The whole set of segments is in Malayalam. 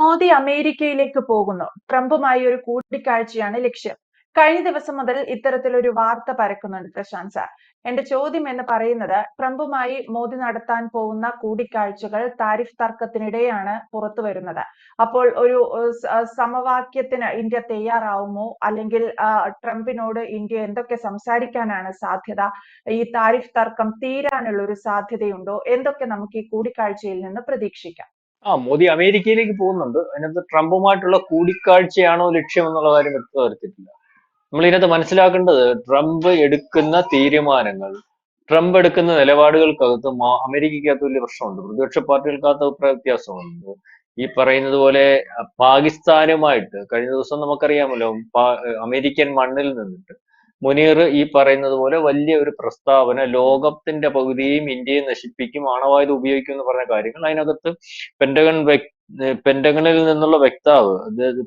മോദി അമേരിക്കയിലേക്ക് പോകുന്നു. ട്രംപുമായി ഒരു കൂടിക്കാഴ്ചയാണ് ലക്ഷ്യം. കഴിഞ്ഞ ദിവസം മുതൽ ഇത്തരത്തിലൊരു വാർത്ത പരക്കുന്നുണ്ട് പ്രശാന്ത് സാർ. എന്റെ ചോദ്യം എന്ന് പറയുന്നത് ട്രംപുമായി മോദി നടത്താൻ പോകുന്ന കൂടിക്കാഴ്ചകൾ താരിഫ് തർക്കത്തിനിടെയാണ് പുറത്തു വരുന്നത്. അപ്പോൾ ഒരു സമവാക്യത്തിന് ഇന്ത്യ തയ്യാറാവുമോ? അല്ലെങ്കിൽ ട്രംപിനോട് ഇന്ത്യ എന്തൊക്കെ സംസാരിക്കാനാണ് സാധ്യത? ഈ താരിഫ് തർക്കം തീരാനുള്ള ഒരു സാധ്യതയുണ്ടോ? എന്തൊക്കെ നമുക്ക് ഈ കൂടിക്കാഴ്ചയിൽ നിന്ന് പ്രതീക്ഷിക്കാം? ആ മോദി അമേരിക്കയിലേക്ക് പോകുന്നുണ്ട്. അതിനകത്ത് ട്രംപുമായിട്ടുള്ള കൂടിക്കാഴ്ചയാണോ ലക്ഷ്യം എന്നുള്ള കാര്യം വ്യക്തത വരുത്തിയിട്ടില്ല. നമ്മൾ ഇതിനകത്ത് മനസ്സിലാക്കേണ്ടത് ട്രംപ് എടുക്കുന്ന തീരുമാനങ്ങൾ ട്രംപ് എടുക്കുന്ന നിലപാടുകൾക്കകത്ത് അമേരിക്കക്കകത്ത് വലിയ പ്രശ്നമുണ്ട്. പ്രതിപക്ഷ പാർട്ടികൾക്കകത്ത് അഭിപ്രായ വ്യത്യാസമുണ്ട്. ഈ പറയുന്നത് പോലെ പാകിസ്ഥാനുമായിട്ട് കഴിഞ്ഞ ദിവസം നമുക്കറിയാമല്ലോ അമേരിക്കൻ മണ്ണിൽ നിന്നിട്ട് മുനീർ ഈ പറയുന്നത് പോലെ വലിയ ഒരു പ്രസ്താവന ലോകത്തിന്റെ പകുതിയും ഇന്ത്യയെ നശിപ്പിക്കും ആണവായുധം ഉപയോഗിക്കും എന്ന് പറഞ്ഞ കാര്യങ്ങൾ. അതിനകത്ത് പെന്റഗൺ പെന്റഗണിൽ നിന്നുള്ള വക്താവ്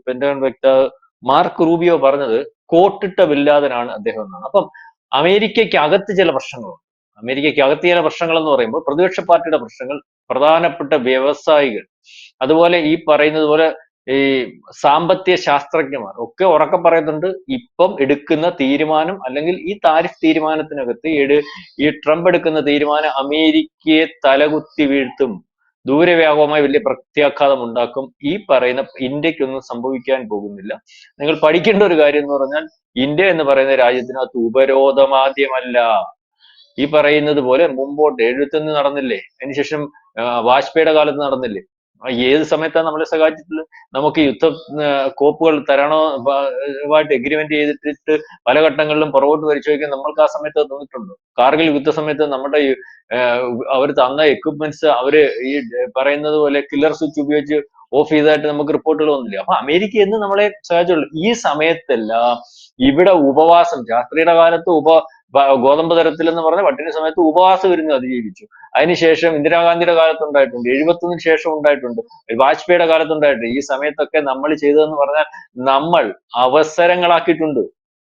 പെന്റഗൺ വക്താവ് മാർക്ക് റൂബിയോ പറഞ്ഞത് കോട്ടിട്ട വില്ലാതനാണ് അദ്ദേഹം എന്നാണ്. അപ്പം അമേരിക്കയ്ക്ക് അകത്ത് ചില പ്രശ്നങ്ങളുണ്ട്. അമേരിക്കയ്ക്ക് അകത്ത് ചില പ്രശ്നങ്ങൾ എന്ന് പറയുമ്പോൾ പ്രതിപക്ഷ പാർട്ടിയുടെ പ്രശ്നങ്ങൾ പ്രധാനപ്പെട്ട വ്യവസായികൾ. അതുപോലെ ഈ പറയുന്നത് പോലെ ഈ സാമ്പത്തിക ശാസ്ത്രജ്ഞന്മാർ ഒക്കെ ഉറക്കെ പറയുന്നുണ്ട് ഇപ്പം എടുക്കുന്ന തീരുമാനം അല്ലെങ്കിൽ ഈ താരിഫ് തീരുമാനത്തിനകത്ത് ഈ ട്രംപ് എടുക്കുന്ന തീരുമാനം അമേരിക്കയെ തലകുത്തി വീഴ്ത്തും ദൂരവ്യാപകമായി വലിയ പ്രത്യാഘാതം ഉണ്ടാക്കും ഈ പറയുന്ന ഇന്ത്യക്കൊന്നും സംഭവിക്കാൻ പോകുന്നില്ല. നിങ്ങൾ പഠിക്കേണ്ട ഒരു കാര്യം എന്ന് പറഞ്ഞാൽ ഇന്ത്യ എന്ന് പറയുന്ന രാജ്യത്തിനകത്ത് ഉപരോധമാദ്യമല്ല. ഈ പറയുന്നത് പോലെ മുമ്പോട്ട് എഴുപത്തൊന്ന് നടന്നില്ലേ? അതിനുശേഷം വാജ്പേയിയുടെ കാലത്ത് നടന്നില്ലേ? ഏത് സമയത്താണ് നമ്മളെ സഹായിച്ചിട്ടുള്ളത്? നമുക്ക് യുദ്ധ കോപ്പുകൾ തരണോ? ആയിട്ട് എഗ്രിമെന്റ് ചെയ്തിട്ട് പല ഘട്ടങ്ങളിലും പുറകോട്ട് പരിശോധിക്കാൻ നമ്മൾക്ക് ആ സമയത്ത് തോന്നിയിട്ടുണ്ടോ. കാർഗിൽ യുദ്ധ സമയത്ത് നമ്മുടെ അവർ തന്ന എക്യുപ്മെന്റ്സ് അവർ ഈ പറയുന്നത് പോലെ കില്ലർ സ്വിച്ച് ഉപയോഗിച്ച് ഓഫ് ചെയ്തതായിട്ട് നമുക്ക് റിപ്പോർട്ടുകൾ വന്നില്ല? അപ്പൊ അമേരിക്ക എന്ന് നമ്മളെ സഹായിച്ചുള്ളൂ. ഈ സമയത്തെല്ലാം ഇവിടെ ഉപവാസം ശാസ്ത്രിയുടെ കാലത്ത് ഉപ ഗോതമ്പ് തരത്തിൽ എന്ന് പറഞ്ഞ പട്ടിണി സമയത്ത് ഉപവാസം ഇരുന്ന് അതിജീവിച്ചു. അതിനുശേഷം ഇന്ദിരാഗാന്ധിയുടെ കാലത്ത് ഉണ്ടായിട്ടുണ്ട് എഴുപത്തൊന്നിന് ശേഷം ഉണ്ടായിട്ടുണ്ട് വാജ്പേയിയുടെ കാലത്ത് ഉണ്ടായിട്ടുണ്ട് ഈ സമയത്തൊക്കെ നമ്മൾ ചെയ്തതെന്ന് പറഞ്ഞാൽ നമ്മൾ അവസരങ്ങളാക്കിയിട്ടുണ്ട്.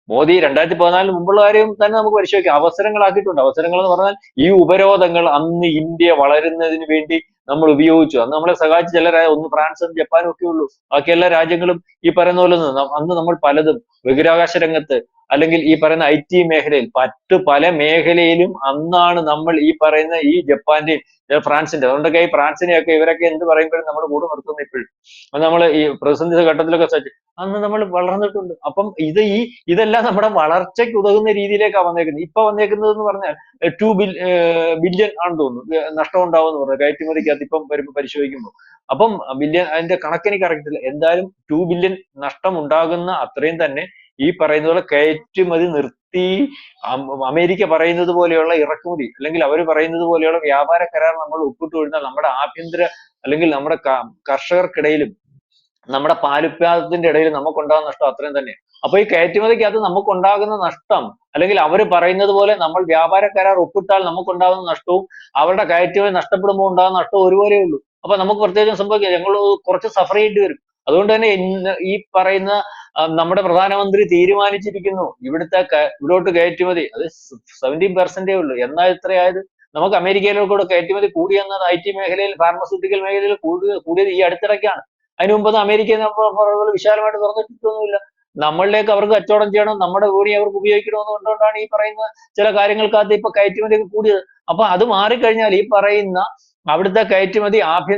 മോദി രണ്ടായിരത്തി പതിനാലിന് മുമ്പുള്ള കാര്യം തന്നെ നമുക്ക് പരിശോധിക്കാം. അവസരങ്ങളാക്കിയിട്ടുണ്ട്. അവസരങ്ങൾ എന്ന് പറഞ്ഞാൽ ഈ ഉപരോധങ്ങൾ അന്ന് ഇന്ത്യ വളരുന്നതിന് വേണ്ടി നമ്മൾ ഉപയോഗിച്ചു. അന്ന് നമ്മളെ സഹായിച്ച ചില ഒന്ന് ഫ്രാൻസും ജപ്പാനും ഒക്കെ ഉള്ളൂ. ബാക്കി എല്ലാ രാജ്യങ്ങളും ഈ പറയുന്ന പോലെ അന്ന് നമ്മൾ പലതും ബഹിരാകാശ രംഗത്ത് അല്ലെങ്കിൽ ഈ പറയുന്ന ഐ ടി മേഖലയിൽ മറ്റു പല മേഖലയിലും അന്നാണ് നമ്മൾ ഈ പറയുന്ന ഈ ജപ്പാന്റെയും ഫ്രാൻസിന്റെ അതുകൊണ്ടൊക്കെ ഈ ഫ്രാൻസിനെയൊക്കെ ഇവരൊക്കെ എന്ത് പറയുമ്പോഴും നമ്മൾ കൂടെ നിർത്തുന്നു ഇപ്പോഴും. നമ്മൾ ഈ പ്രതിസന്ധി ഘട്ടത്തിലൊക്കെ സജ്ജ അന്ന് നമ്മൾ വളർന്നിട്ടുണ്ട്. അപ്പം ഇത് ഈ ഇതെല്ലാം നമ്മുടെ വളർച്ചയ്ക്ക് ഉതകുന്ന രീതിയിലേക്കാണ് വന്നേക്കുന്നത്. ഇപ്പൊ വന്നേക്കുന്നത് എന്ന് പറഞ്ഞാൽ ടു ബിൽ ബില്യൺ ആണെന്ന് തോന്നുന്നു. നഷ്ടം ഉണ്ടാവും എന്ന് പറഞ്ഞു കയറ്റുമതിക്കകത്ത് ഇപ്പം വരുമ്പോൾ പരിശോധിക്കുമ്പോൾ അപ്പം ബില്യൺ അതിന്റെ കണക്കെനിക്ക് ഇല്ല എന്തായാലും ടു ബില്യൺ നഷ്ടം ഉണ്ടാകുന്ന അത്രയും തന്നെ ഈ പറയുന്ന പോലെ കയറ്റുമതി നിർത്തി അമേരിക്ക പറയുന്നത് പോലെയുള്ള ഇറക്കുമതി അല്ലെങ്കിൽ അവർ പറയുന്നത് പോലെയുള്ള വ്യാപാര കരാർ നമ്മൾ ഒപ്പിട്ട് കഴിഞ്ഞാൽ നമ്മുടെ ആഭ്യന്തര അല്ലെങ്കിൽ നമ്മുടെ കർഷകർക്കിടയിലും നമ്മുടെ പാലുത്പാദനത്തിന്റെ ഇടയിൽ നമുക്ക് ഉണ്ടാകുന്ന നഷ്ടം അത്രയും തന്നെ. അപ്പൊ ഈ കയറ്റുമതിക്കകത്ത് നമുക്കുണ്ടാകുന്ന നഷ്ടം അല്ലെങ്കിൽ അവർ പറയുന്നത് പോലെ നമ്മൾ വ്യാപാര കരാർ ഒപ്പിട്ടാൽ നമുക്ക് ഉണ്ടാകുന്ന നഷ്ടവും അവരുടെ കയറ്റുമതി നഷ്ടപ്പെടുമ്പോൾ ഉണ്ടാകുന്ന നഷ്ടവും ഒരുപോലെ ഉള്ളൂ. അപ്പൊ നമുക്ക് പ്രത്യേകം സംഭവിക്കാം ഞങ്ങൾ കുറച്ച് സഫർ ചെയ്യേണ്ടി വരും. അതുകൊണ്ട് തന്നെ ഈ പറയുന്ന നമ്മുടെ പ്രധാനമന്ത്രി തീരുമാനിച്ചിരിക്കുന്നു. ഇവിടുത്തെ ഇവിടോട്ട് കയറ്റുമതി. അത് സെവന്റീൻ പെർസെന്റേ ഉള്ളൂ. എന്നാൽ ഇത്രയായത്? നമുക്ക് അമേരിക്കയിലോട്ട് കയറ്റുമതി കൂടി എന്നത് ഐ ടി മേഖലയിൽ ഫാർമസ്യൂട്ടിക്കൽ മേഖലയിൽ കൂടി കൂടിയത് ഈ അടുത്തിടയ്ക്കാണ്. അതിനു മുമ്പ് അമേരിക്ക വിശാലമായിട്ട് തുറന്നിട്ടൊന്നുമില്ല. നമ്മളിലേക്ക് അവർക്ക് കച്ചവടം ചെയ്യണം നമ്മുടെ ഭൂമി അവർക്ക് ഉപയോഗിക്കണമെന്ന് കൊണ്ടുകൊണ്ടാണ് ഈ പറയുന്ന ചില കാര്യങ്ങൾക്കകത്ത് ഇപ്പൊ കയറ്റുമതി കൂടിയത്. അപ്പൊ അത് മാറിക്കഴിഞ്ഞാൽ ഈ പറയുന്ന അവിടുത്തെ കയറ്റുമതി ആഭ്യ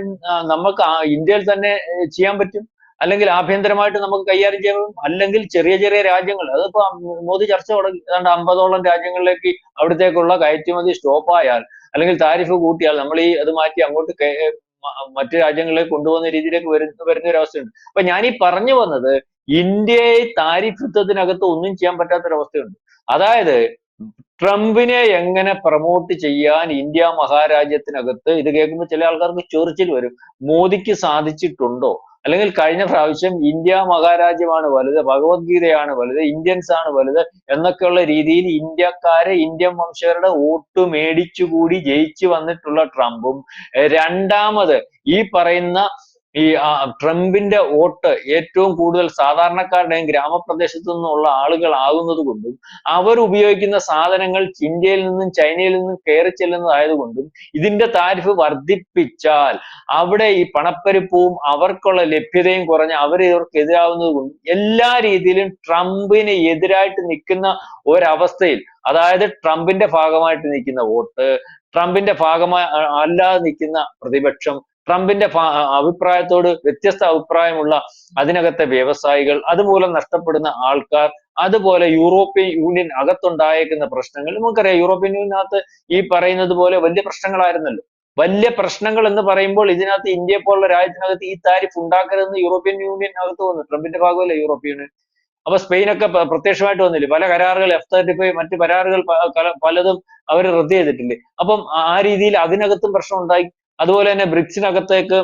നമുക്ക് ഇന്ത്യയിൽ തന്നെ ചെയ്യാൻ പറ്റും. അല്ലെങ്കിൽ ആഭ്യന്തരമായിട്ട് നമുക്ക് കൈകാര്യം ചെയ്യാൻ അല്ലെങ്കിൽ ചെറിയ ചെറിയ രാജ്യങ്ങൾ അതിപ്പോ മോദി ചർച്ച തുടങ്ങി. ഏതാണ്ട് അമ്പതോളം രാജ്യങ്ങളിലേക്ക് അവിടത്തേക്കുള്ള കയറ്റുമതി സ്റ്റോപ്പ് ആയാൽ അല്ലെങ്കിൽ താരിഫ് കൂട്ടിയാൽ നമ്മൾ ഈ അത് മാറ്റി അങ്ങോട്ട് മറ്റു രാജ്യങ്ങളിലേക്ക് കൊണ്ടുപോകുന്ന രീതിയിലേക്ക് വരുന്ന വരുന്ന ഒരു അവസ്ഥയുണ്ട് അപ്പൊ ഞാൻ ഈ പറഞ്ഞു വന്നത് ഇന്ത്യയെ താരിഫ് യുദ്ധത്തിനകത്ത് ഒന്നും ചെയ്യാൻ പറ്റാത്തൊരവസ്ഥയുണ്ട്. അതായത് ട്രംപിനെ എങ്ങനെ പ്രമോട്ട് ചെയ്യാൻ ഇന്ത്യ മഹാരാജ്യത്തിനകത്ത് ഇത് കേൾക്കുമ്പോൾ ചില ആൾക്കാർക്ക് ചൊറിച്ചിൽ വരും. മോദിക്ക് സാധിച്ചിട്ടുണ്ടോ? അല്ലെങ്കിൽ കഴിഞ്ഞ പ്രാവശ്യം ഇന്ത്യ മഹാരാജ്യമാണ് വലുത് ഭഗവത്ഗീതയാണ് വലുത് ഇന്ത്യൻസ് ആണ് വലുത് എന്നൊക്കെയുള്ള രീതിയിൽ ഇന്ത്യക്കാരെ ഇന്ത്യൻ വംശജരുടെ വോട്ട് മേടിച്ചുകൂടി ജയിച്ചു വന്നിട്ടുള്ള ട്രംപും. രണ്ടാമത് ഈ പറയുന്ന ഈ ട്രംപിന്റെ വോട്ട് ഏറ്റവും കൂടുതൽ സാധാരണക്കാരുടെയും ഗ്രാമപ്രദേശത്തു നിന്നുള്ള ആളുകളാകുന്നത് കൊണ്ടും അവർ ഉപയോഗിക്കുന്ന സാധനങ്ങൾ ഇന്ത്യയിൽ നിന്നും ചൈനയിൽ നിന്നും കയറി ചെല്ലുന്നതായതുകൊണ്ടും ഇതിന്റെ താരിഫ് വർദ്ധിപ്പിച്ചാൽ അവിടെ ഈ പണപ്പെരുപ്പവും അവർക്കുള്ള ലഭ്യതയും കുറഞ്ഞ് അവർ ഇവർക്ക് എതിരാവുന്നത് കൊണ്ടും എല്ലാ രീതിയിലും ട്രംപിന് എതിരായിട്ട് നിൽക്കുന്ന ഒരവസ്ഥയിൽ അതായത് ട്രംപിന്റെ ഭാഗമായിട്ട് നിൽക്കുന്ന വോട്ട് ട്രംപിന്റെ ഭാഗമായി അല്ലാതെ നിൽക്കുന്ന പ്രതിപക്ഷം ട്രംപിന്റെ അഭിപ്രായത്തോട് വ്യത്യസ്ത അഭിപ്രായമുള്ള അതിനകത്തെ വ്യവസായികൾ അതുമൂലം നഷ്ടപ്പെടുന്ന ആൾക്കാർ അതുപോലെ യൂറോപ്യൻ യൂണിയൻ അകത്തുണ്ടായേക്കുന്ന പ്രശ്നങ്ങൾ. നമുക്കറിയാം യൂറോപ്യൻ യൂണിയനകത്ത് ഈ പറയുന്നത് പോലെ വലിയ പ്രശ്നങ്ങളായിരുന്നല്ലോ. വലിയ പ്രശ്നങ്ങൾ എന്ന് പറയുമ്പോൾ ഇതിനകത്ത് ഇന്ത്യയെ പോലുള്ള രാജ്യത്തിനകത്ത് ഈ താരിഫ് ഉണ്ടാക്കരുതെന്ന് യൂറോപ്യൻ യൂണിയൻ അകത്ത് വന്നു. ട്രംപിന്റെ ഭാഗമല്ല യൂറോപ്യൻ യൂണിയൻ? അപ്പൊ സ്പെയിനൊക്കെ പ്രത്യക്ഷമായിട്ട് വന്നില്ലേ? പല കരാറുകൾ എഫ് തേർട്ടി ഫൈവ് മറ്റ് കരാറുകൾ പലതും അവർ റദ്ദ് ചെയ്തിട്ടില്ലേ? അപ്പം ആ രീതിയിൽ അതിനകത്തും പ്രശ്നം ഉണ്ടായി. അതുപോലെ തന്നെ ബ്രിക്സിനകത്തേക്ക്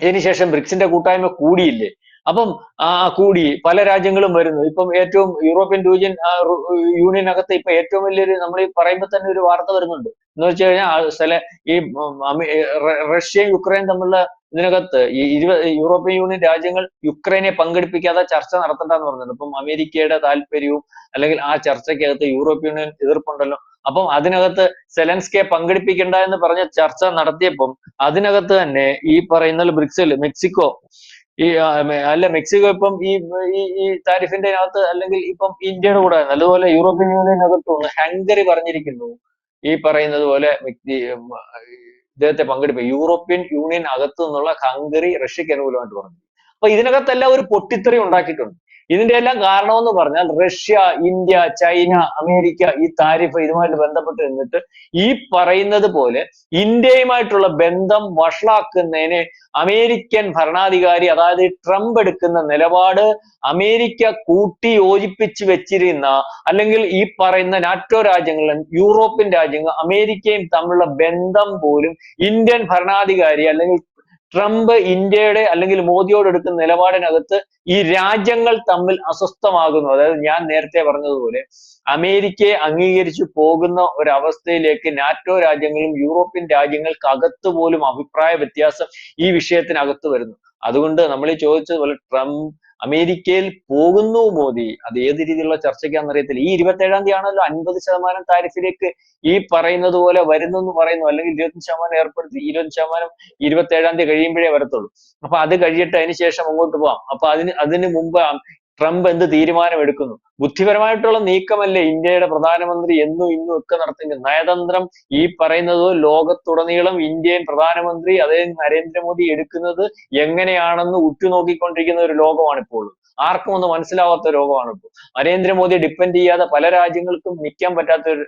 ഇതിനുശേഷം ബ്രിക്സിന്റെ കൂട്ടായ്മ കൂടിയില്ലേ? അപ്പം ആ കൂടി പല രാജ്യങ്ങളും വരുന്നു. ഇപ്പം ഏറ്റവും യൂറോപ്യൻ യൂണിയൻ അകത്ത് ഇപ്പൊ ഏറ്റവും വലിയൊരു നമ്മൾ ഈ പറയുമ്പോൾ തന്നെ ഒരു വാർത്ത വരുന്നുണ്ട്. എന്ന് വെച്ച് കഴിഞ്ഞാൽ സ്ഥല ഈ റഷ്യയും യുക്രൈനും തമ്മിലുള്ള ഇതിനകത്ത് ഈ ഇരുപത് യൂറോപ്യൻ യൂണിയൻ രാജ്യങ്ങൾ യുക്രൈനെ പങ്കെടുപ്പിക്കാതെ ചർച്ച നടത്തണ്ടെന്ന് പറഞ്ഞിട്ടുണ്ട്. അപ്പം അമേരിക്കയുടെ താല്പര്യവും അല്ലെങ്കിൽ ആ ചർച്ചയ്ക്കകത്ത് യൂറോപ്യൻ യൂണിയൻ എതിർപ്പുണ്ടല്ലോ അപ്പം അതിനകത്ത് സെലൻസ്കെ പങ്കെടുപ്പിക്കണ്ട എന്ന് പറഞ്ഞ ചർച്ച നടത്തിയപ്പം അതിനകത്ത് തന്നെ ഈ പറയുന്ന ബ്രിക്സിൽ മെക്സിക്കോ ഈ അല്ല മെക്സിക്കോ ഇപ്പം ഈ ഈ താരിഫിന്റെ അകത്ത് അല്ലെങ്കിൽ ഇപ്പം ഇന്ത്യയുടെ കൂടെ. അതുപോലെ യൂറോപ്യൻ യൂണിയനകത്തുനിന്ന് ഹംഗറി പറഞ്ഞിരിക്കുന്നു. ഈ പറയുന്നത് പോലെ ഇദ്ദേഹത്തെ പങ്കെടുപ്പിക്കും. യൂറോപ്യൻ യൂണിയൻ അകത്തു നിന്നുള്ള ഹംഗറി റഷ്യക്ക് അനുകൂലമായിട്ട് പറഞ്ഞു. അപ്പൊ ഇതിനകത്തെല്ലാം ഒരു പൊട്ടിത്തെറി ഉണ്ടാക്കിയിട്ടുണ്ട്. ഇതിന്റെ എല്ലാം കാരണമെന്ന് പറഞ്ഞാൽ റഷ്യ ഇന്ത്യ ചൈന അമേരിക്ക ഈ താരിഫ് ഇതുമായിട്ട് ബന്ധപ്പെട്ട് നിന്നിട്ട് ഈ പറയുന്നത് പോലെ ഇന്ത്യയുമായിട്ടുള്ള ബന്ധം വഷളാക്കുന്നതിന് അമേരിക്കൻ ഭരണാധികാരി അതായത് ട്രംപ് എടുക്കുന്ന നിലപാട് അമേരിക്ക കൂട്ടി യോജിപ്പിച്ച് വെച്ചിരുന്ന അല്ലെങ്കിൽ ഈ പറയുന്ന നാറ്റോ രാജ്യങ്ങളും യൂറോപ്യൻ രാജ്യങ്ങൾ അമേരിക്കയും തമ്മിലുള്ള ബന്ധം പോലും ഇന്ത്യൻ ഭരണാധികാരി അല്ലെങ്കിൽ ട്രംപ് ഇന്ത്യയുടെ അല്ലെങ്കിൽ മോദിയോട് എടുക്കുന്ന നിലപാടിനകത്ത് ഈ രാജ്യങ്ങൾ തമ്മിൽ അസ്വസ്ഥമാകുന്നു. അതായത് ഞാൻ നേരത്തെ പറഞ്ഞതുപോലെ അമേരിക്കയെ അംഗീകരിച്ചു പോകുന്ന ഒരവസ്ഥയിലേക്ക് നാറ്റോ രാജ്യങ്ങളും യൂറോപ്യൻ രാജ്യങ്ങൾക്ക് അകത്ത് പോലും അഭിപ്രായ വ്യത്യാസം ഈ വിഷയത്തിനകത്ത് വരുന്നു. അതുകൊണ്ട് നമ്മൾ ഈ ചോദിച്ചതുപോലെ ട്രംപ് അമേരിക്കയിൽ പോകുന്നു മോദി. അത് ഏത് രീതിയിലുള്ള ചർച്ചയ്ക്കാന്ന് അറിയത്തില്ല. ഈ ഇരുപത്തേഴാം തീയതി ആണല്ലോ അൻപത് ശതമാനം താരിഫിലേക്ക് ഈ പറയുന്നത് പോലെ വരുന്നു എന്ന് പറയുന്നു. അല്ലെങ്കിൽ ഇരുപത്തി ശതമാനം ഏർപ്പെടുത്തി ഇരുപത് ശതമാനം ഇരുപത്തേഴാം തീയതി കഴിയുമ്പോഴേ വരത്തുള്ളൂ. അപ്പൊ അത് കഴിഞ്ഞിട്ട് അതിന് ശേഷം അങ്ങോട്ട് പോവാം. അപ്പൊ അതിന് അതിന് മുമ്പ് ട്രംപ് എന്ത് തീരുമാനമെടുക്കുന്നു ബുദ്ധിപരമായിട്ടുള്ള നീക്കമല്ലേ ഇന്ത്യയുടെ പ്രധാനമന്ത്രി എന്നും ഇന്നും ഒക്കെ നടത്തുന്നത് നയതന്ത്രം ഈ പറയുന്നത് ലോകത്തുടനീളം ഇന്ത്യൻ പ്രധാനമന്ത്രി അതായത് നരേന്ദ്രമോദി എടുക്കുന്നത് എങ്ങനെയാണെന്ന് ഉറ്റുനോക്കിക്കൊണ്ടിരിക്കുന്ന ഒരു ലോകമാണ് ഇപ്പോൾ. ആർക്കും ഒന്നും മനസ്സിലാവാത്ത രോഗമാണ് ഇപ്പോൾ നരേന്ദ്രമോദിയെ ഡിപ്പെൻഡ് ചെയ്യാതെ പല രാജ്യങ്ങൾക്കും നിൽക്കാൻ പറ്റാത്ത ഒരു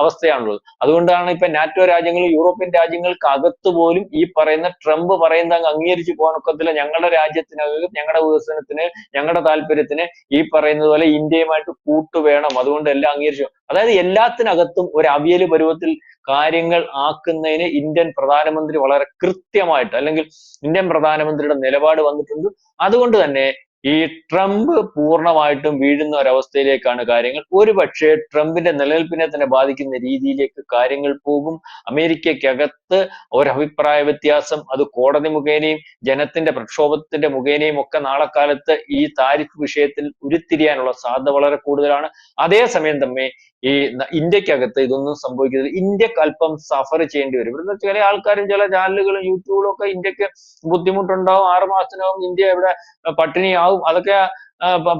അവസ്ഥയാണുള്ളത്. അതുകൊണ്ടാണ് ഇപ്പൊ നാറ്റോ രാജ്യങ്ങളും യൂറോപ്യൻ രാജ്യങ്ങൾക്ക് അകത്ത് പോലും ഈ പറയുന്ന ട്രംപ് പറയുന്ന അങ്ങ് അംഗീകരിച്ചു പോകാൻ ഒക്കത്തില്ല. ഞങ്ങളുടെ രാജ്യത്തിനകത്ത് ഞങ്ങളുടെ വികസനത്തിന് ഞങ്ങളുടെ താല്പര്യത്തിന് ഈ പറയുന്നത് പോലെ ഇന്ത്യയുമായിട്ട് കൂട്ടു വേണം. അതുകൊണ്ട് എല്ലാം അംഗീകരിച്ചു അതായത് എല്ലാത്തിനകത്തും ഒരു അവിയൽ പരുവത്തിൽ കാര്യങ്ങൾ ആക്കുന്നതിന് ഇന്ത്യൻ പ്രധാനമന്ത്രി വളരെ കൃത്യമായിട്ട് അല്ലെങ്കിൽ ഇന്ത്യൻ പ്രധാനമന്ത്രിയുടെ നിലപാട് വന്നിട്ടുണ്ട്. അതുകൊണ്ട് തന്നെ ഈ ട്രംപ് പൂർണമായിട്ടും വീഴുന്ന ഒരവസ്ഥയിലേക്കാണ് കാര്യങ്ങൾ. ഒരുപക്ഷെ ട്രംപിന്റെ നിലനിൽപ്പിനെ തന്നെ ബാധിക്കുന്ന രീതിയിലേക്ക് കാര്യങ്ങൾ പോകും. അമേരിക്കക്കകത്ത് ഒരഭിപ്രായ വ്യത്യാസം അത് കോടതി മുഖേനയും ജനത്തിന്റെ പ്രക്ഷോഭത്തിന്റെ മുഖേനയും ഒക്കെ നാളെ കാലത്ത് ഈ താരിഫ് വിഷയത്തിൽ ഉരുത്തിരിയാനുള്ള സാധ്യത വളരെ കൂടുതലാണ്. അതേസമയം തന്നെ ഈ ഇന്ത്യക്കകത്ത് ഇതൊന്നും സംഭവിക്കുന്നില്ല ഇന്ത്യയ്ക്ക് അല്പം സഫർ ചെയ്യേണ്ടി വരും. ഇവിടുന്ന് ചില ആൾക്കാരും ചില ചാനലുകളും യൂട്യൂബിലും ഒക്കെ ഇന്ത്യയ്ക്ക് ബുദ്ധിമുട്ടുണ്ടാവും. ആറ് മാസത്തിനകം ഇന്ത്യ ഇവിടെ പട്ടിണിയാവും. അതൊക്കെ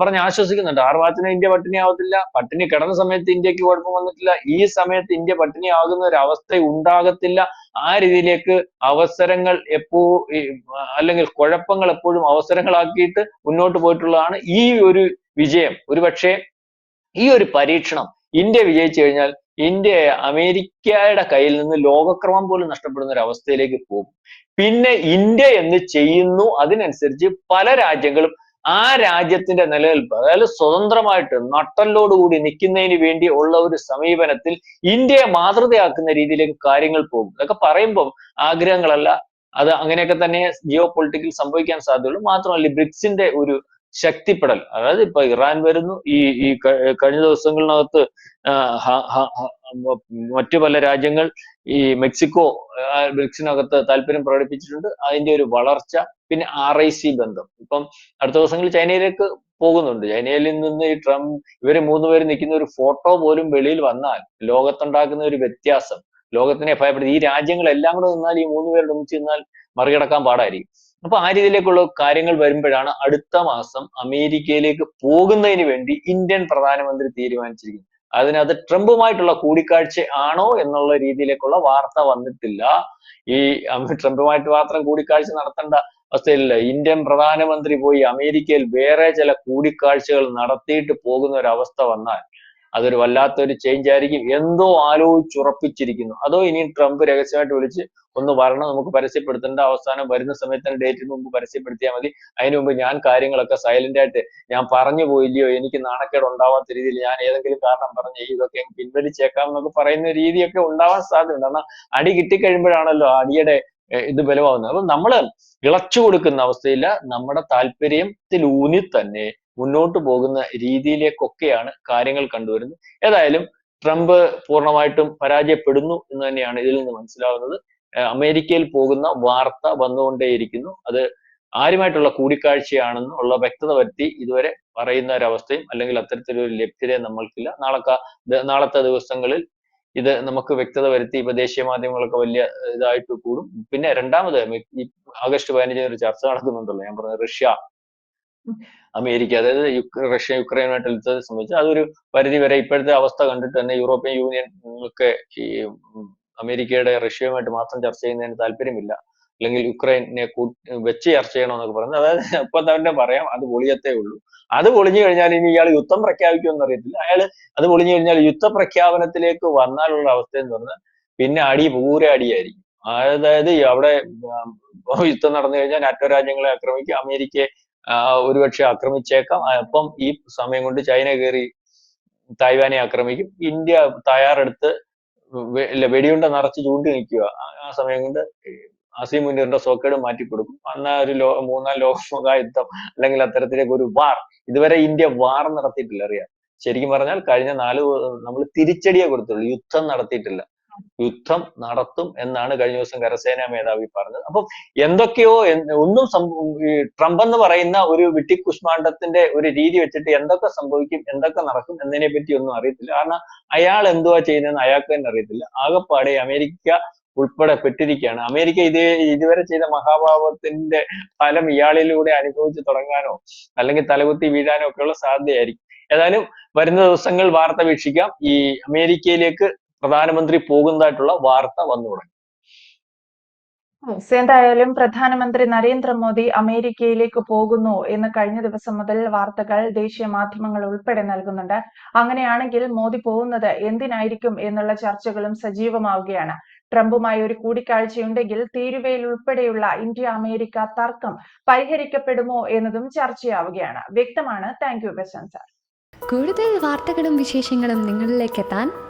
പറഞ്ഞ് ആശ്വസിക്കുന്നുണ്ട്. ആറ് മാസത്തിന് ഇന്ത്യ പട്ടിണി ആവത്തില്ല പട്ടിണി കിടന്ന സമയത്ത് ഇന്ത്യയ്ക്ക് കുഴപ്പം വന്നിട്ടില്ല. ഈ സമയത്ത് ഇന്ത്യ പട്ടിണി ആകുന്ന ഒരു അവസ്ഥ ഉണ്ടാകത്തില്ല. ആ രീതിയിലേക്ക് അവസരങ്ങൾ എപ്പോ അല്ലെങ്കിൽ കുഴപ്പങ്ങൾ എപ്പോഴും അവസരങ്ങളാക്കിയിട്ട് മുന്നോട്ട് പോയിട്ടുള്ളതാണ് ഈ ഒരു വിജയം. ഒരുപക്ഷെ ഈ ഒരു പരീക്ഷണം ഇന്ത്യ വിജയിച്ചു കഴിഞ്ഞാൽ ഇന്ത്യ അമേരിക്കയുടെ കയ്യിൽ നിന്ന് ലോകക്രമം പോലും നഷ്ടപ്പെടുന്ന ഒരു അവസ്ഥയിലേക്ക് പോകും. പിന്നെ ഇന്ത്യ എന്ന് ചെയ്യുന്നു? അതിനനുസരിച്ച് പല രാജ്യങ്ങളും ആ രാജ്യത്തിന്റെ നിലനിൽപ്പ് അതായത് സ്വതന്ത്രമായിട്ട് നട്ടലോടുകൂടി നിൽക്കുന്നതിന് വേണ്ടി ഉള്ള ഒരു സമീപനത്തിൽ ഇന്ത്യയെ മാതൃകയാക്കുന്ന രീതിയിലേക്ക് കാര്യങ്ങൾ പോകും. ഇതൊക്കെ പറയുമ്പം ആഗ്രഹങ്ങളല്ല. അത് അങ്ങനെയൊക്കെ തന്നെ ജിയോ പൊളിറ്റിക്കൽ സംഭവിക്കാൻ സാധ്യതയുള്ളൂ. മാത്രമല്ല ബ്രിക്സിന്റെ ഒരു ശക്തിപ്പെടൽ. അതായത് ഇപ്പൊ ഇറാൻ വരുന്നു ഈ ഈ കഴിഞ്ഞ ദിവസങ്ങളിനകത്ത് മറ്റു പല രാജ്യങ്ങൾ ഈ മെക്സിക്കോ ബ്രിക്സിനകത്ത് താല്പര്യം പ്രകടിപ്പിച്ചിട്ടുണ്ട്. അതിന്റെ ഒരു വളർച്ച പിന്നെ ആർ ഐ സി ബന്ധം. ഇപ്പം അടുത്ത ദിവസങ്ങളിൽ ചൈനയിലേക്ക് പോകുന്നുണ്ട്. ചൈനയിൽ നിന്ന് ഈ ട്രംപ് ഇവർ മൂന്നുപേര് നിൽക്കുന്ന ഒരു ഫോട്ടോ പോലും വെളിയിൽ വന്നാൽ ലോകത്തുണ്ടാക്കുന്ന ഒരു വ്യത്യാസം ലോകത്തിനെ ഭയപ്പെടുത്തി ഈ രാജ്യങ്ങളെല്ലാം കൂടെ നിന്നാൽ ഈ മൂന്ന് പേരുടെ ഒന്നിച്ച് നിന്നാൽ മറികടക്കാൻ പാടായിരിക്കും. അപ്പൊ ആ രീതിയിലേക്കുള്ള കാര്യങ്ങൾ വരുമ്പോഴാണ് അടുത്ത മാസം അമേരിക്കയിലേക്ക് പോകുന്നതിന് വേണ്ടി ഇന്ത്യൻ പ്രധാനമന്ത്രി തീരുമാനിച്ചിരിക്കുന്നത്. അതിനകത്ത് ട്രംപുമായിട്ടുള്ള കൂടിക്കാഴ്ച ആണോ എന്നുള്ള രീതിയിലേക്കുള്ള വാർത്ത വന്നിട്ടില്ല. ഈ ട്രംപുമായിട്ട് മാത്രം കൂടിക്കാഴ്ച നടത്തേണ്ട അവസ്ഥയില്ല ഇന്ത്യൻ പ്രധാനമന്ത്രി പോയി അമേരിക്കയിൽ വേറെ ചില കൂടിക്കാഴ്ചകൾ നടത്തിയിട്ട് പോകുന്ന ഒരു അവസ്ഥ വന്നാൽ അതൊരു വല്ലാത്തൊരു ചേഞ്ച് ആയിരിക്കും. എന്തോ ആലോചിച്ചുറപ്പിച്ചിരിക്കുന്നു. അതോ ഇനി ട്രംപ് രഹസ്യമായിട്ട് വിളിച്ച് ഒന്ന് വരണം നമുക്ക് പരസ്യപ്പെടുത്തേണ്ട അവസാനം വരുന്ന സമയത്തിന് ഡേറ്റിന് മുമ്പ് പരസ്യപ്പെടുത്തിയാൽ മതി. അതിനു മുമ്പ് ഞാൻ കാര്യങ്ങളൊക്കെ സൈലന്റ് ആയിട്ട് ഞാൻ പറഞ്ഞു പോയില്ലയോ? എനിക്ക് നാണക്കേട് ഉണ്ടാവാത്ത രീതിയിൽ ഞാൻ ഏതെങ്കിലും കാരണം പറഞ്ഞ് ഇതൊക്കെ പിൻവലിച്ചേക്കാം എന്നൊക്കെ പറയുന്ന രീതിയൊക്കെ ഉണ്ടാവാൻ സാധ്യതയുണ്ട്. കാരണം അടി കിട്ടിക്കഴിയുമ്പോഴാണല്ലോ അടിയുടെ ഇത് ബലമാവുന്നത്. അപ്പൊ നമ്മൾ ഇളച്ചു കൊടുക്കുന്ന അവസ്ഥയില്ല. നമ്മുടെ താല്പര്യത്തിലൂന്നി തന്നെ മുന്നോട്ട് പോകുന്ന രീതിയിലേക്കൊക്കെയാണ് കാര്യങ്ങൾ കണ്ടുവരുന്നത്. ഏതായാലും ട്രംപ് പൂർണമായിട്ടും പരാജയപ്പെടുന്നു എന്ന് തന്നെയാണ് ഇതിൽ നിന്ന് മനസ്സിലാവുന്നത്. അമേരിക്കയിൽ പോകുന്ന വാർത്ത വന്നുകൊണ്ടേയിരിക്കുന്നു. അത് ആരുമായിട്ടുള്ള കൂടിക്കാഴ്ചയാണെന്ന് ഉള്ള വ്യക്തത വരുത്തി ഇതുവരെ പറയുന്ന ഒരവസ്ഥയും അല്ലെങ്കിൽ അത്തരത്തിലൊരു ലഭ്യത നമ്മൾക്കില്ല. നാളൊക്കെ നാളത്തെ ദിവസങ്ങളിൽ ഇത് നമുക്ക് വ്യക്തത വരുത്തി ഇപ്പൊ ദേശീയ മാധ്യമങ്ങളൊക്കെ വലിയ ഇതായിട്ട് കൂടും. പിന്നെ രണ്ടാമത് ആഗസ്റ്റ് പതിനഞ്ചിന് ഒരു ചർച്ച നടക്കുന്നുണ്ടല്ലോ. ഞാൻ പറഞ്ഞ റഷ്യ അമേരിക്ക അതായത് റഷ്യ യുക്രൈനുമായിട്ട് യുദ്ധത്തെ സംബന്ധിച്ച് അതൊരു പരിധി വരെ ഇപ്പോഴത്തെ അവസ്ഥ കണ്ടിട്ട് തന്നെ യൂറോപ്യൻ യൂണിയൻ ഒക്കെ ഈ അമേരിക്കയുടെ റഷ്യയുമായിട്ട് മാത്രം ചർച്ച ചെയ്യുന്നതിന് താല്പര്യമില്ല. അല്ലെങ്കിൽ യുക്രൈനെ വെച്ച് ചർച്ച ചെയ്യണമെന്നൊക്കെ പറയുന്നത് അതായത് ഇപ്പൊ തന്നെ പറയാം അത് പൊളിയത്തേ ഉള്ളൂ. അത് പൊളിഞ്ഞു കഴിഞ്ഞാൽ ഇനി ഇയാൾ യുദ്ധം പ്രഖ്യാപിക്കുമെന്ന് അറിയത്തില്ല അയാൾ അത് പൊളിഞ്ഞു കഴിഞ്ഞാൽ യുദ്ധ പ്രഖ്യാപനത്തിലേക്ക് വന്നാലുള്ള അവസ്ഥ എന്ന് പറഞ്ഞാൽ പിന്നെ അടി പൂര അടിയായിരിക്കും. അതായത് അവിടെ യുദ്ധം നടന്നു കഴിഞ്ഞാൽ നാറ്റോ രാജ്യങ്ങളെ ആക്രമിക്കും അമേരിക്കയെ ഒരുപക്ഷെ ആക്രമിച്ചേക്കാം. അപ്പം ഈ സമയം കൊണ്ട് ചൈന കയറി തായ്വാനെ ആക്രമിക്കും. ഇന്ത്യ തയ്യാറെടുത്ത് വെടിയുണ്ട നിറച്ച് ചൂണ്ടി നിൽക്കുക. ആ- സമയം കൊണ്ട് അസീം മുനീറിന്റെ സോക്കേട് കൊടുക്കും അന്ന് ഒരു ലോ മൂന്നാം ലോകമഹായുദ്ധം അല്ലെങ്കിൽ അത്തരത്തിലേക്ക് ഒരു വാർ. ഇതുവരെ ഇന്ത്യ വാർ നടത്തിയിട്ടില്ല അറിയാം. ശരിക്കും പറഞ്ഞാൽ കഴിഞ്ഞ നാല് നമ്മൾ തിരിച്ചടിയെ കൊടുത്തുള്ളൂ. യുദ്ധം നടത്തിയിട്ടില്ല. യുദ്ധം നടത്തും എന്നാണ് കഴിഞ്ഞ ദിവസം കരസേനാ മേധാവി പറഞ്ഞത്. അപ്പം എന്തൊക്കെയോ എന്ത് ഒന്നും ട്രംപ് എന്ന് പറയുന്ന ഒരു വിട്ടിക്കുഷ്മാണ്ഡത്തിന്റെ ഒരു രീതി വെച്ചിട്ട് എന്തൊക്കെ സംഭവിക്കും എന്തൊക്കെ നടക്കും എന്നതിനെ പറ്റി ഒന്നും അറിയത്തില്ല. കാരണം അയാൾ എന്തുവാ ചെയ്യുന്നതെന്ന് അയാൾക്ക് തന്നെ അറിയത്തില്ല. ആകെപ്പാടെ അമേരിക്ക ഉൾപ്പെടെ പെട്ടിരിക്കുകയാണ്. അമേരിക്ക ഇതേ ഇതുവരെ ചെയ്ത മഹാഭാവത്തിന്റെ ഫലം ഇയാളിലൂടെ അനുഭവിച്ചു തുടങ്ങാനോ അല്ലെങ്കിൽ തലകുത്തി വീഴാനോ ഒക്കെയുള്ള സാധ്യതയായിരിക്കും. ഏതായാലും വരുന്ന ദിവസങ്ങൾ വാർത്ത വീക്ഷിക്കാം. ഈ അമേരിക്കയിലേക്ക് പ്രധാനമന്ത്രി പോകുന്നതായിട്ടുള്ള വാർത്ത വന്നു തുടങ്ങി. എന്തായാലും പ്രധാനമന്ത്രി നരേന്ദ്രമോദി അമേരിക്കയിലേക്ക് പോകുന്നു എന്ന് കഴിഞ്ഞ ദിവസം മുതൽ വാർത്തകൾ ദേശീയ മാധ്യമങ്ങൾ ഉൾപ്പെടെ നൽകുന്നുണ്ട്. അങ്ങനെയാണെങ്കിൽ മോദി പോകുന്നത് എന്തിനായിരിക്കും എന്നുള്ള ചർച്ചകളും സജീവമാവുകയാണ്. ട്രംപുമായി ഒരു കൂടിക്കാഴ്ചയുണ്ടെങ്കിൽ തീരുവയിൽ ഉൾപ്പെടെയുള്ള ഇന്ത്യ അമേരിക്ക തർക്കം പരിഹരിക്കപ്പെടുമോ എന്നതും ചർച്ചയാവുകയാണ്. വ്യക്തമാണ്. താങ്ക് യു ബെസൻ സാർ കൂടുതൽ വാർത്തകളും വിശേഷങ്ങളും നിങ്ങളിലേക്ക് എത്താൻ